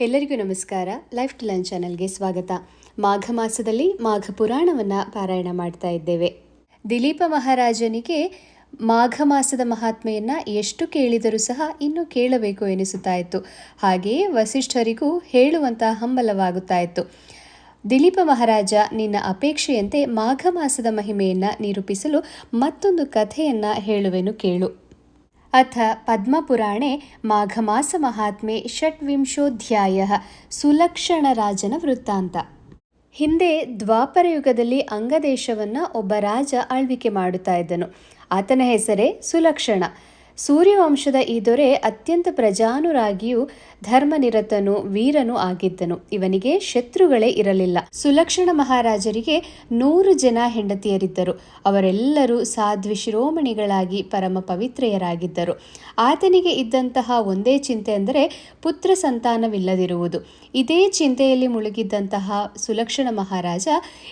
ಎಲ್ಲರಿಗೂ ನಮಸ್ಕಾರ. Life to learn ಚಾನಲ್ಗೆ ಸ್ವಾಗತ. ಮಾಘ ಮಾಸದಲ್ಲಿ ಮಾಘ ಪುರಾಣವನ್ನು ಪಾರಾಯಣ ಮಾಡ್ತಾ ಇದ್ದೇವೆ. ದಿಲೀಪ ಮಹಾರಾಜನಿಗೆ ಮಾಘ ಮಾಸದ ಮಹಾತ್ಮೆಯನ್ನು ಎಷ್ಟು ಕೇಳಿದರೂ ಸಹ ಇನ್ನೂ ಕೇಳಬೇಕು ಎನಿಸುತ್ತಾ ಇತ್ತು. ಹಾಗೆಯೇ ವಸಿಷ್ಠರಿಗೂ ಹೇಳುವಂತಹ ಹಂಬಲವಾಗುತ್ತಾ ಇತ್ತು. ದಿಲೀಪ ಮಹಾರಾಜ, ನಿನ್ನ ಅಪೇಕ್ಷೆಯಂತೆ ಮಾಘ ಮಾಸದ ಮಹಿಮೆಯನ್ನು ನಿರೂಪಿಸಲು ಮತ್ತೊಂದು ಕಥೆಯನ್ನು ಹೇಳುವೆನು ಕೇಳು. ಅಥ ಪದ್ಮಪುರಾಣೆ ಮಾಘಮಾಸ ಮಹಾತ್ಮೆ ಷಟ್ವಿಂಶೋಧ್ಯಾಯ ಸುಲಕ್ಷಣರಾಜನ ವೃತ್ತಾಂತ ಹಿಂದೆ ದ್ವಾಪರ ಯುಗದಲ್ಲಿ ಅಂಗದೇಶವನ್ನು ಒಬ್ಬ ರಾಜ ಆಳ್ವಿಕೆ ಮಾಡುತ್ತಾ ಇದ್ದನು. ಆತನ ಹೆಸರೇ ಸುಲಕ್ಷಣ. ಸೂರ್ಯವಂಶದ ಈ ದೊರೆ ಅತ್ಯಂತ ಪ್ರಜಾನುರಾಗಿಯೂ ಧರ್ಮನಿರತನು, ವೀರನೂ ಆಗಿದ್ದನು. ಇವನಿಗೆ ಶತ್ರುಗಳೇ ಇರಲಿಲ್ಲ. ಸುಲಕ್ಷಣ ಮಹಾರಾಜರಿಗೆ ನೂರು ಜನ ಹೆಂಡತಿಯರಿದ್ದರು. ಅವರೆಲ್ಲರೂ ಸಾಧ್ವಿ ಶಿರೋಮಣಿಗಳಾಗಿ ಪರಮ ಪವಿತ್ರೆಯರಾಗಿದ್ದರು ಆತನಿಗೆ ಇದ್ದಂತಹ ಒಂದೇ ಚಿಂತೆ ಅಂದರೆ ಪುತ್ರ ಸಂತಾನವಿಲ್ಲದಿರುವುದು. ಇದೇ ಚಿಂತೆಯಲ್ಲಿ ಮುಳುಗಿದ್ದಂತಹ ಸುಲಕ್ಷಣ ಮಹಾರಾಜ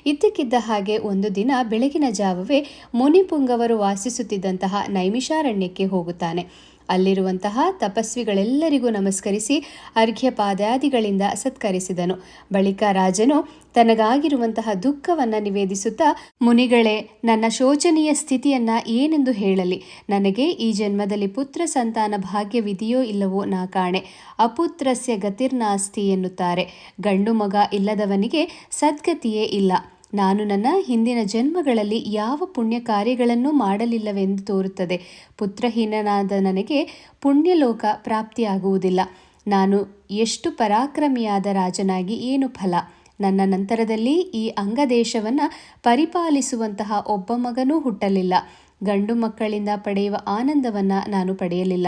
ಇದ್ದಕ್ಕಿದ್ದ ಹಾಗೆ ಒಂದು ದಿನ ಬೆಳಗಿನ ಜಾವವೇ ಮುನಿಪುಂಗವರು ವಾಸಿಸುತ್ತಿದ್ದಂತಹ ನೈಮಿಷಾರಣ್ಯಕ್ಕೆ ಹೋಗುತ್ತಾನೆ. ಅಲ್ಲಿರುವಂತಹ ತಪಸ್ವಿಗಳೆಲ್ಲರಿಗೂ ನಮಸ್ಕರಿಸಿ ಅರ್ಘ್ಯಪಾದಾದಿಗಳಿಂದ ಸತ್ಕರಿಸಿದನು. ಬಳಿಕ ರಾಜನು ತನಗಾಗಿರುವಂತಹ ದುಃಖವನ್ನು ನಿವೇದಿಸುತ್ತಾ, ಮುನಿಗಳೇ, ನನ್ನ ಶೋಚನೀಯ ಸ್ಥಿತಿಯನ್ನ ಏನೆಂದು ಹೇಳಲಿ? ನನಗೆ ಈ ಜನ್ಮದಲ್ಲಿ ಪುತ್ರ ಸಂತಾನ ಭಾಗ್ಯವಿದೆಯೋ ಇಲ್ಲವೋ ನಾ ಕಾಣೆ. ಅಪುತ್ರಸ್ಯ ಗತಿರ್ನಾಸ್ತಿ ಎನ್ನುತ್ತಾರೆ. ಗಂಡು ಮಗ ಇಲ್ಲದವನಿಗೆ ಸದ್ಗತಿಯೇ ಇಲ್ಲ. ನಾನು ನನ್ನ ಹಿಂದಿನ ಜನ್ಮಗಳಲ್ಲಿ ಯಾವ ಪುಣ್ಯ ಕಾರ್ಯಗಳನ್ನು ಮಾಡಲಿಲ್ಲವೆಂದು ತೋರುತ್ತದೆ. ಪುತ್ರಹೀನನಾದ ನನಗೆ ಪುಣ್ಯಲೋಕ ಪ್ರಾಪ್ತಿಯಾಗುವುದಿಲ್ಲ. ನಾನು ಎಷ್ಟು ಪರಾಕ್ರಮಿಯಾದ ರಾಜನಾಗಿ ಏನು ಫಲ? ನನ್ನ ನಂತರದಲ್ಲಿ ಈ ಅಂಗದೇಶವನ್ನು ಪರಿಪಾಲಿಸುವಂತಹ ಒಬ್ಬ ಮಗನೂ ಹುಟ್ಟಲಿಲ್ಲ. ಗಂಡು ಮಕ್ಕಳಿಂದ ಪಡೆಯುವ ಆನಂದವನ್ನು ನಾನು ಪಡೆಯಲಿಲ್ಲ.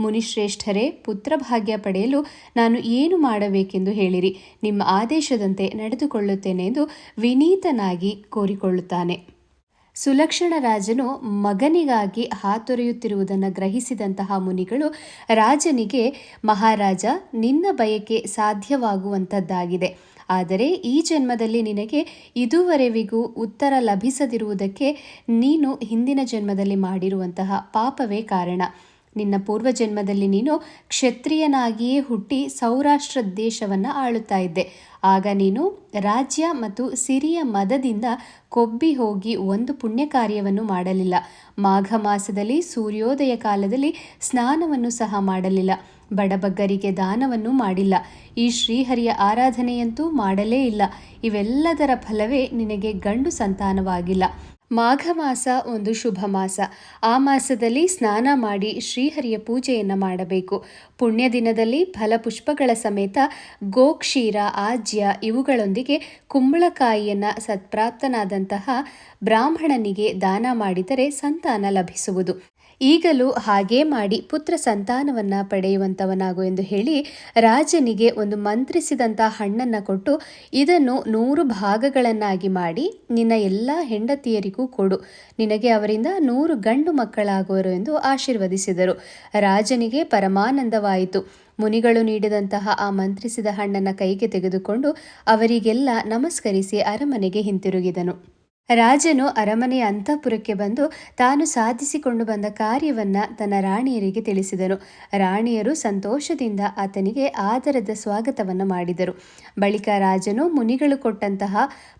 ಮುನಿಶ್ರೇಷ್ಠರೇ, ಪುತ್ರಭಾಗ್ಯ ಪಡೆಯಲು ನಾನು ಏನು ಮಾಡಬೇಕೆಂದು ಹೇಳಿರಿ. ನಿಮ್ಮ ಆದೇಶದಂತೆ ನಡೆದುಕೊಳ್ಳುತ್ತೇನೆ ಎಂದು ವಿನೀತನಾಗಿ ಕೋರಿಕೊಳ್ಳುತ್ತಾನೆ. ಸುಲಕ್ಷಣ ರಾಜನು ಮಗನಿಗಾಗಿ ಹಾತೊರೆಯುತ್ತಿರುವುದನ್ನು ಗ್ರಹಿಸಿದಂತಹ ಮುನಿಗಳು, ರಾಜನಿಗೆ, ಮಹಾರಾಜ, ನಿನ್ನ ಬಯಕೆ ಸಾಧ್ಯವಾಗುವಂಥದ್ದಾಗಿದೆ ಆದರೆ ಈ ಜನ್ಮದಲ್ಲಿ ನಿನಗೆ ಇದುವರೆವಿಗೂ ಉತ್ತರ ಲಭಿಸದಿರುವುದಕ್ಕೆ ನೀನು ಹಿಂದಿನ ಜನ್ಮದಲ್ಲಿ ಮಾಡಿರುವಂತಹ ಪಾಪವೇ ಕಾರಣ. ನಿನ್ನ ಪೂರ್ವ ಜನ್ಮದಲ್ಲಿ ನೀನು ಕ್ಷತ್ರಿಯನಾಗಿಯೇ ಹುಟ್ಟಿ ಸೌರಾಷ್ಟ್ರ ದೇಶವನ್ನು ಆಳುತ್ತಾ ಇದ್ದೆ. ಆಗ ನೀನು ರಾಜ್ಯ ಮತ್ತು ಸಿರಿಯ ಮದದಿಂದ ಕೊಬ್ಬಿ ಹೋಗಿ ಒಂದು ಪುಣ್ಯ ಕಾರ್ಯವನ್ನು ಮಾಡಲಿಲ್ಲ. ಮಾಘ ಮಾಸದಲ್ಲಿ ಸೂರ್ಯೋದಯ ಕಾಲದಲ್ಲಿ ಸ್ನಾನವನ್ನು ಸಹ ಮಾಡಲಿಲ್ಲ. ಬಡಬಗ್ಗರಿಗೆ ದಾನವನ್ನು ಮಾಡಿಲ್ಲ. ಈ ಶ್ರೀಹರಿಯ ಆರಾಧನೆಯಂತೂ ಮಾಡಲೇ ಇಲ್ಲ. ಇವೆಲ್ಲದರ ಫಲವೇ ನಿನಗೆ ಗಂಡು ಸಂತಾನವಾಗಿಲ್ಲ. ಮಾಘ ಮಾಸ ಒಂದು ಶುಭ ಮಾಸ. ಆ ಮಾಸದಲ್ಲಿ ಸ್ನಾನ ಮಾಡಿ ಶ್ರೀಹರಿಯ ಪೂಜೆಯನ್ನು ಮಾಡಬೇಕು. ಪುಣ್ಯ ದಿನದಲ್ಲಿ ಫಲಪುಷ್ಪಗಳ ಸಮೇತ ಗೋಕ್ಷೀರ, ಆಜ್ಯ ಇವುಗಳೊಂದಿಗೆ ಕುಂಬಳಕಾಯಿಯನ್ನು ಸತ್ಪ್ರಾಪ್ತನಾದಂತಹ ಬ್ರಾಹ್ಮಣನಿಗೆ ದಾನ ಮಾಡಿದರೆ ಸಂತಾನ ಲಭಿಸುವುದು. ಈಗಲೂ ಹಾಗೇ ಮಾಡಿ ಪುತ್ರ ಸಂತಾನವನ್ನು ಪಡೆಯುವಂಥವನಾಗು ಎಂದು ಹೇಳಿ ರಾಜನಿಗೆ ಒಂದು ಮಂತ್ರಿಸಿದಂಥ ಹಣ್ಣನ್ನು ಕೊಟ್ಟು ಇದನ್ನು ನೂರು ಭಾಗಗಳನ್ನಾಗಿ ಮಾಡಿ ನಿನ್ನ ಎಲ್ಲ ಹೆಂಡತಿಯರಿಗೂ ಕೊಡು. ನಿನಗೆ ಅವರಿಂದ ನೂರು ಗಂಡು ಮಕ್ಕಳಾಗುವರು ಎಂದು ಆಶೀರ್ವದಿಸಿದರು. ರಾಜನಿಗೆ ಪರಮಾನಂದವಾಯಿತು. ಮುನಿಗಳು ನೀಡಿದಂತಹ ಆ ಮಂತ್ರಿಸಿದ ಹಣ್ಣನ್ನು ಕೈಗೆ ತೆಗೆದುಕೊಂಡು ಅವರಿಗೆಲ್ಲ ನಮಸ್ಕರಿಸಿ ಅರಮನೆಗೆ ಹಿಂತಿರುಗಿದನು. ರಾಜನು ಅರಮನೆಯ ಅಂತಃಪುರಕ್ಕೆ ಬಂದು ತಾನು ಸಾಧಿಸಿಕೊಂಡು ಬಂದ ಕಾರ್ಯವನ್ನ ತನ್ನ ರಾಣಿಯರಿಗೆ ತಿಳಿಸಿದನು. ರಾಣಿಯರು ಸಂತೋಷದಿಂದ ಆತನಿಗೆ ಆದರದ ಸ್ವಾಗತವನ್ನು ಮಾಡಿದರು. ಬಳಿಕ ರಾಜನು ಮುನಿಗಳು ಕೊಟ್ಟಂತಹ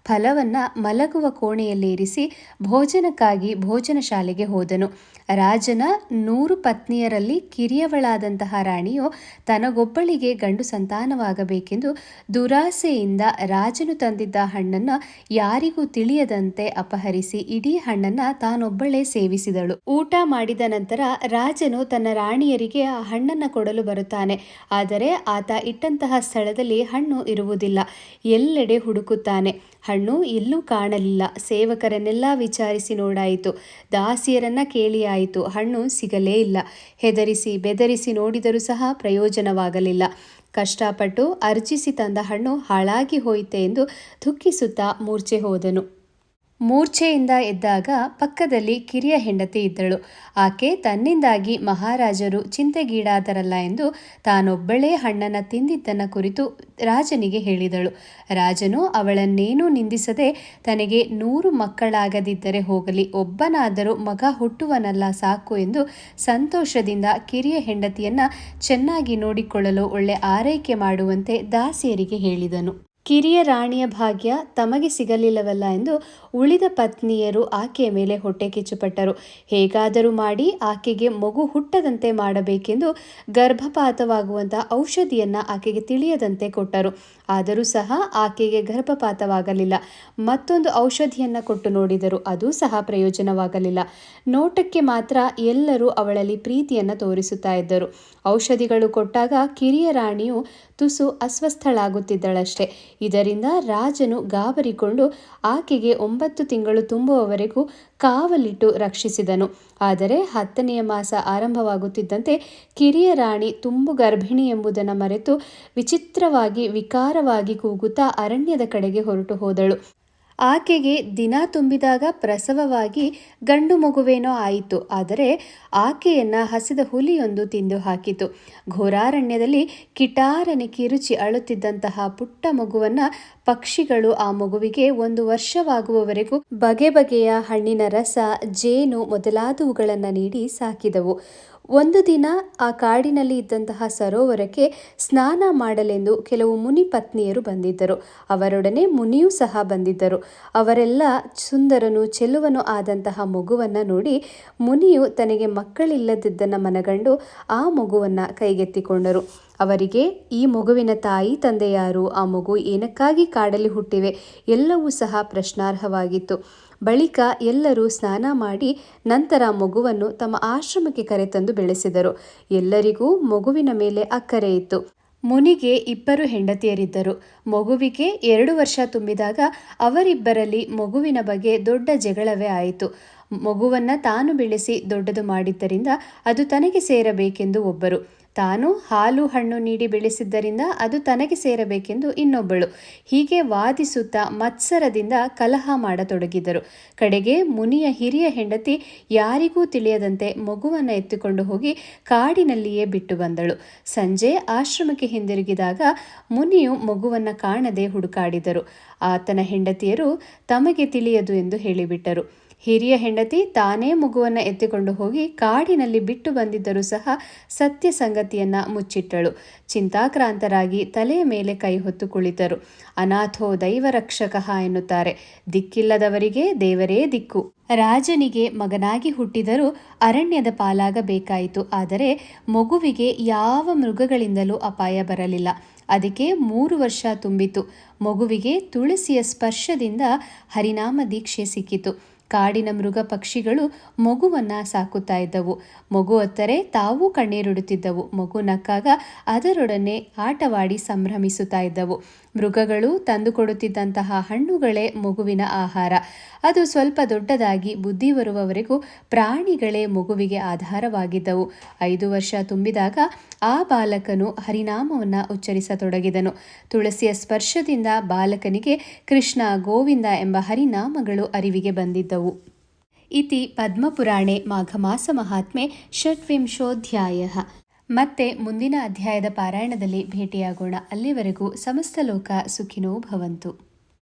ಫಲವನ್ನು ಮಲಗುವ ಕೋಣೆಯಲ್ಲೇರಿಸಿ ಭೋಜನಕ್ಕಾಗಿ ಭೋಜನ ಶಾಲೆಗೆ ಹೋದನು. ರಾಜನ ನೂರು ಪತ್ನಿಯರಲ್ಲಿ ಕಿರಿಯವಳಾದಂತಹ ರಾಣಿಯು ತನಗೊಬ್ಬಳಿಗೆ ಗಂಡು ಸಂತಾನವಾಗಬೇಕೆಂದು ದುರಾಸೆಯಿಂದ ರಾಜನು ತಂದಿದ್ದ ಹಣ್ಣನ್ನು ಯಾರಿಗೂ ತಿಳಿಯದಂತೆ ಅಪಹರಿಸಿ ಇಡೀ ಹಣ್ಣನ್ನ ತಾನೊಬ್ಬಳೇ ಸೇವಿಸಿದಳು. ಊಟ ಮಾಡಿದ ನಂತರ ರಾಜನು ತನ್ನ ರಾಣಿಯರಿಗೆ ಆ ಹಣ್ಣನ್ನ ಕೊಡಲು ಬರುತ್ತಾನೆ. ಆದರೆ ಆತ ಇಟ್ಟಂತಹ ಸ್ಥಳದಲ್ಲಿ ಹಣ್ಣು ಇರುವುದಿಲ್ಲ. ಎಲ್ಲೆಡೆ ಹುಡುಕುತ್ತಾನೆ. ಹಣ್ಣು ಎಲ್ಲೂ ಕಾಣಲಿಲ್ಲ. ಸೇವಕರನ್ನೆಲ್ಲ ವಿಚಾರಿಸಿ ನೋಡಾಯಿತು. ದಾಸಿಯರನ್ನ ಕೇಳಿಯಾಯಿತು ಹಣ್ಣು ಸಿಗಲೇ ಇಲ್ಲ. ಹೆದರಿಸಿ ಬೆದರಿಸಿ ನೋಡಿದರೂ ಸಹ ಪ್ರಯೋಜನವಾಗಲಿಲ್ಲ. ಕಷ್ಟಪಟ್ಟು ಅರ್ಜಿಸಿ ತಂದ ಹಣ್ಣು ಹಾಳಾಗಿ ಹೋಯಿತೆ ಎಂದು ದುಃಖಿಸುತ್ತಾ ಮೂರ್ಛೆ ಹೋದನು. ಮೂರ್ಛೆಯಿಂದ ಎದ್ದಾಗ ಪಕ್ಕದಲ್ಲಿ ಕಿರಿಯ ಹೆಂಡತಿ ಇದ್ದಳು. ಆಕೆ ತನ್ನಿಂದಾಗಿ ಮಹಾರಾಜರು ಚಿಂತೆಗೀಡಾದರಲ್ಲ ಎಂದು ತಾನೊಬ್ಬಳೇ ಹಣ್ಣನ್ನು ತಿಂದಿದ್ದನ್ನ ಕುರಿತು ರಾಜನಿಗೆ ಹೇಳಿದಳು. ರಾಜನು ಅವಳನ್ನೇನೂ ನಿಂದಿಸದೆ ತನಗೆ ನೂರು ಮಕ್ಕಳಾಗದಿದ್ದರೆ ಹೋಗಲಿ, ಒಬ್ಬನಾದರೂ ಮಗ ಹುಟ್ಟುವನಲ್ಲ ಸಾಕು ಎಂದು ಸಂತೋಷದಿಂದ ಕಿರಿಯ ಹೆಂಡತಿಯನ್ನ ಚೆನ್ನಾಗಿ ನೋಡಿಕೊಳ್ಳಲು ಒಳ್ಳೆ ಆರೈಕೆ ಮಾಡುವಂತೆ ದಾಸಿಯರಿಗೆ ಹೇಳಿದನು. ಕಿರಿಯ ರಾಣಿಯ ಭಾಗ್ಯ ತಮಗೆ ಸಿಗಲಿಲ್ಲವಲ್ಲ ಎಂದು ಉಳಿದ ಪತ್ನಿಯರು ಆಕೆಯ ಮೇಲೆ ಹೊಟ್ಟೆ ಕಿಚ್ಚುಪಟ್ಟರು. ಹೇಗಾದರೂ ಮಾಡಿ ಆಕೆಗೆ ಮಗು ಹುಟ್ಟದಂತೆ ಮಾಡಬೇಕೆಂದು ಗರ್ಭಪಾತವಾಗುವಂತಹ ಔಷಧಿಯನ್ನು ಆಕೆಗೆ ತಿಳಿಯದಂತೆ ಕೊಟ್ಟರು. ಆದರೂ ಸಹ ಆಕೆಗೆ ಗರ್ಭಪಾತವಾಗಲಿಲ್ಲ. ಮತ್ತೊಂದು ಔಷಧಿಯನ್ನು ಕೊಟ್ಟು ನೋಡಿದರು ಅದು ಸಹ ಪ್ರಯೋಜನವಾಗಲಿಲ್ಲ. ನೋಟಕ್ಕೆ ಮಾತ್ರ ಎಲ್ಲರೂ ಅವಳಲ್ಲಿ ಪ್ರೀತಿಯನ್ನು ತೋರಿಸುತ್ತಾ ಇದ್ದರು. ಔಷಧಿಗಳು ಕೊಟ್ಟಾಗ ಕಿರಿಯ ರಾಣಿಯು ತುಸು ಅಸ್ವಸ್ಥಳಾಗುತ್ತಿದ್ದಳಷ್ಟೆ. ಇದರಿಂದ ರಾಜನು ಗಾಬರಿಕೊಂಡು ಆಕೆಗೆ ಒಂಬತ್ತು ತಿಂಗಳು ತುಂಬುವವರೆಗೂ ಕಾವಲಿಟ್ಟು ರಕ್ಷಿಸಿದನು. ಆದರೆ ಹತ್ತನೆಯ ಮಾಸ ಆರಂಭವಾಗುತ್ತಿದ್ದಂತೆ ಕಿರಿಯ ರಾಣಿ ತುಂಬು ಗರ್ಭಿಣಿ ಎಂಬುದನ್ನು ಮರೆತು ವಿಚಿತ್ರವಾಗಿ ವಿಕಾರವಾಗಿ ಕೂಗುತ್ತಾ ಅರಣ್ಯದ ಕಡೆಗೆ ಹೊರಟು ಹೋದಳು. ಆಕೆಗೆ ದಿನ ತುಂಬಿದಾಗ ಪ್ರಸವವಾಗಿ ಗಂಡು ಮಗುವೇನೋ ಆಯಿತು. ಆದರೆ ಆಕೆಯನ್ನ ಹಸಿದ ಹುಲಿಯೊಂದು ತಿಂದು ಹಾಕಿತು. ಘೋರಾರಣ್ಯದಲ್ಲಿ ಕಿಟಾರನೆ ಕಿರುಚಿ ಅಳುತ್ತಿದ್ದಂತಹ ಪುಟ್ಟ ಮಗುವನ್ನ ಪಕ್ಷಿಗಳು ಆ ಮಗುವಿಗೆ ಒಂದು ವರ್ಷವಾಗುವವರೆಗೂ ಬಗೆ ಬಗೆಯ ಹಣ್ಣಿನ ರಸ, ಜೇನು ಮೊದಲಾದವುಗಳನ್ನು ನೀಡಿ ಸಾಕಿದವು. ಒಂದು ದಿನ ಆ ಕಾಡಿನಲ್ಲಿ ಇದ್ದಂತಹ ಸರೋವರಕ್ಕೆ ಸ್ನಾನ ಮಾಡಲೆಂದು ಕೆಲವು ಮುನಿ ಪತ್ನಿಯರು ಬಂದಿದ್ದರು. ಅವರೊಡನೆ ಮುನಿಯೂ ಸಹ ಬಂದಿದ್ದರು. ಅವರೆಲ್ಲ ಸುಂದರನು ಚೆಲುವನು ಆದಂತಹ ಮಗುವನ್ನು ನೋಡಿ ಮುನಿಯು ತನಗೆ ಮಕ್ಕಳಿಲ್ಲದಿದ್ದನ್ನು ಮನಗಂಡು ಆ ಮಗುವನ್ನು ಕೈಗೆತ್ತಿಕೊಂಡರು. ಅವರಿಗೆ, ಈ ಮಗುವಿನ ತಾಯಿ ತಂದೆ ಯಾರು ಆ ಮಗು ಏನಕ್ಕಾಗಿ ಕಾಡಲ್ಲಿ ಹುಟ್ಟಿವೆ? ಎಲ್ಲವೂ ಸಹ ಪ್ರಶ್ನಾರ್ಹವಾಗಿತ್ತು. ಬಳಿಕ ಎಲ್ಲರೂ ಸ್ನಾನ ಮಾಡಿ ನಂತರ ಮಗುವನ್ನು ತಮ್ಮ ಆಶ್ರಮಕ್ಕೆ ಕರೆತಂದು ಬೆಳೆಸಿದರು. ಎಲ್ಲರಿಗೂ ಮಗುವಿನ ಮೇಲೆ ಅಕ್ಕರೆ ಇತ್ತು. ಮುನಿಗೆ ಇಬ್ಬರು ಹೆಂಡತಿಯರಿದ್ದರು. ಮಗುವಿಗೆ ಎರಡು ವರ್ಷ ತುಂಬಿದಾಗ ಅವರಿಬ್ಬರಲ್ಲಿ ಮಗುವಿನ ಬಗ್ಗೆ ದೊಡ್ಡ ಜಗಳವೇ ಆಯಿತು. ಮಗುವನ್ನು ತಾನು ಬೆಳೆಸಿ ದೊಡ್ಡದು ಮಾಡಿದ್ದರಿಂದ ಅದು ತನಗೆ ಸೇರಬೇಕೆಂದು ಒಬ್ಬರು. ತಾನು ಹಾಲು, ಹಣ್ಣು ನೀಡಿ ಬೆಳೆಸಿದ್ದರಿಂದ ಅದು ತನಗೆ ಸೇರಬೇಕೆಂದು ಇನ್ನೊಬ್ಬಳು. ಹೀಗೆ ವಾದಿಸುತ್ತಾ ಮತ್ಸರದಿಂದ ಕಲಹ ಮಾಡತೊಡಗಿದರು. ಕಡೆಗೆ ಮುನಿಯ ಹಿರಿಯ ಹೆಂಡತಿ ಯಾರಿಗೂ ತಿಳಿಯದಂತೆ ಮಗುವನ್ನು ಎತ್ತಿಕೊಂಡು ಹೋಗಿ ಕಾಡಿನಲ್ಲಿಯೇ ಬಿಟ್ಟು ಬಂದಳು. ಸಂಜೆ ಆಶ್ರಮಕ್ಕೆ ಹಿಂದಿರುಗಿದಾಗ ಮುನಿಯು ಮಗುವನ್ನು ಕಾಣದೆ ಹುಡುಕಾಡಿದರು. ಆತನ ಹೆಂಡತಿಯರು ತಮಗೆ ತಿಳಿಯದು ಎಂದು ಹೇಳಿಬಿಟ್ಟರು. ಹಿರಿಯ ಹೆಂಡತಿ ತಾನೇ ಮಗುವನ್ನು ಎತ್ತಿಕೊಂಡು ಹೋಗಿ ಕಾಡಿನಲ್ಲಿ ಬಿಟ್ಟು ಬಂದಿದ್ದರೂ ಸಹ ಸತ್ಯ ಸಂಗತಿಯನ್ನ ಮುಚ್ಚಿಟ್ಟಳು. ಚಿಂತಾಕ್ರಾಂತರಾಗಿ ತಲೆಯ ಮೇಲೆ ಕೈ ಹೊತ್ತು ಕುಳಿತರು. ಅನಾಥೋ ದೈವ ರಕ್ಷಕಃ ಎನ್ನುತ್ತಾರೆ. ದಿಕ್ಕಿಲ್ಲದವರಿಗೆ ದೇವರೇ ದಿಕ್ಕು. ರಾಜನಿಗೆ ಮಗನಾಗಿ ಹುಟ್ಟಿದರೂ ಅರಣ್ಯದ ಪಾಲಾಗಬೇಕಾಯಿತು. ಆದರೆ ಮಗುವಿಗೆ ಯಾವ ಮೃಗಗಳಿಂದಲೂ ಅಪಾಯ ಬರಲಿಲ್ಲ. ಅದಕ್ಕೆ ಮೂರು ವರ್ಷ ತುಂಬಿತು. ಮಗುವಿಗೆ ತುಳಸಿಯ ಸ್ಪರ್ಶದಿಂದ ಹರಿನಾಮ ದೀಕ್ಷೆ ಸಿಕ್ಕಿತು. ಕಾಡಿನ ಮೃಗ ಪಕ್ಷಿಗಳು ಮಗುವನ್ನು ಸಾಕುತ್ತಾ ಇದ್ದವು. ಮಗು ಅತ್ತರೆ ತಾವೂ ಕಣ್ಣೀರುಡುತ್ತಿದ್ದವು. ಮಗು ನಕ್ಕಾಗ ಅದರೊಡನೆ ಆಟವಾಡಿ ಸಂಭ್ರಮಿಸುತ್ತಾ ಇದ್ದವು. ಮೃಗಗಳು ತಂದುಕೊಡುತ್ತಿದ್ದಂತಹ ಹಣ್ಣುಗಳೇ ಮಗುವಿನ ಆಹಾರ. ಅದು ಸ್ವಲ್ಪ ದೊಡ್ಡದಾಗಿ ಬುದ್ಧಿ ಬರುವವರೆಗೂ ಪ್ರಾಣಿಗಳೇ ಮಗುವಿಗೆ ಆಧಾರವಾಗಿದ್ದವು. ಐದು ವರ್ಷ ತುಂಬಿದಾಗ ಆ ಬಾಲಕನು ಹರಿನಾಮವನ್ನು ಉಚ್ಚರಿಸತೊಡಗಿದನು. ತುಳಸಿಯ ಸ್ಪರ್ಶದಿಂದ ಬಾಲಕನಿಗೆ ಕೃಷ್ಣ ಗೋವಿಂದ ಎಂಬ ಹರಿನಾಮಗಳು ಅರಿವಿಗೆ ಬಂದಿದ್ದವು. ಇತಿ ಪದ್ಮಪುರಾಣೆ ಮಾಘಮಾಸ ಮಹಾತ್ಮೆ ಷಟ್ವಿಂಶೋಧ್ಯಾಯ. ಮತ್ತೆ ಮುಂದಿನ ಅಧ್ಯಾಯದ ಪಾರಾಯಣದಲ್ಲಿ ಭೇಟಿಯಾಗೋಣ. ಅಲ್ಲಿವರೆಗೂ ಸಮಸ್ತ ಲೋಕ ಸುಖಿನೋ ಭವಂತು.